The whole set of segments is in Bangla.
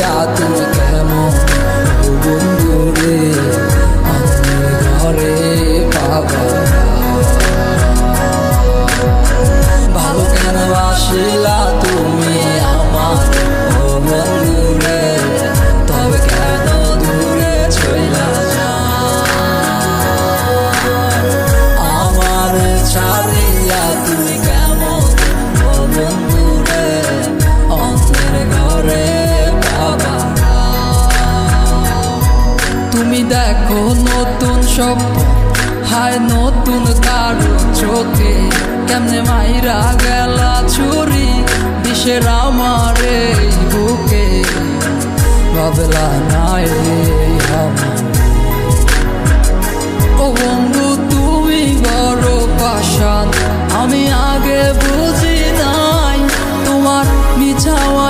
या तुझ দেখো নতুন স্বপ্ন। হায়, নতুন কারও চোখে কেমনে মাইরা গেলা ছুরি দিশের আমার বুকে। ভাবলা নাই ও বন্ধু, তুমি বড় পাশান আমি আগে বুঝি নাই তোমার মিছাওয়ায়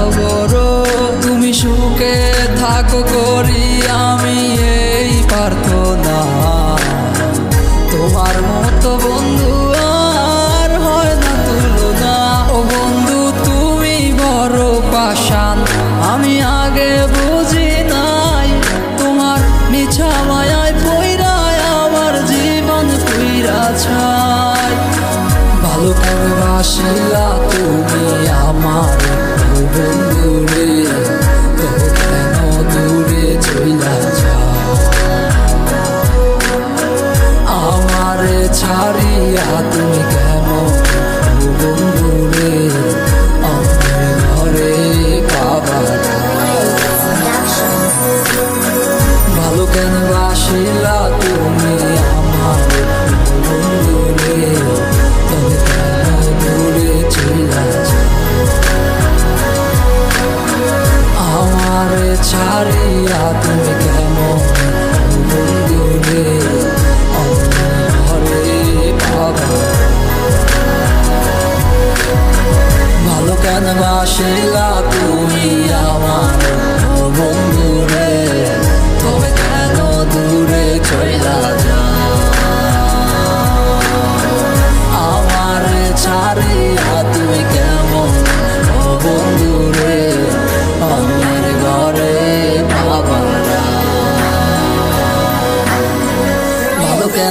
খবর, তুমি সুখে থাকো করি আমি এই প্রার্থনা। তোমার মতো বন্ধু আর হয় না তুলনা। ও বন্ধু, তুমি বড় পাশান আমি আগে বুঝি নাই, তোমার মিছা মায়ায় পইরায় আমার জীবন পুইরা ছাই। ভালো করে বাসিলা তুমি আমার বন্ধু রে তবে কেন দূরে চইলা যাও আমারে ছাড়িয়া তুমি কেমন বন্ধু রে আমার ঘরে বাবা ভালো কেন বাসিলা তুমি আমার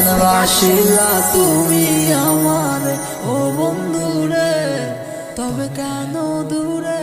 ভালো কেন বাসিলা তুমি আমার। ও বন্ধুরে তবে কেন দূরে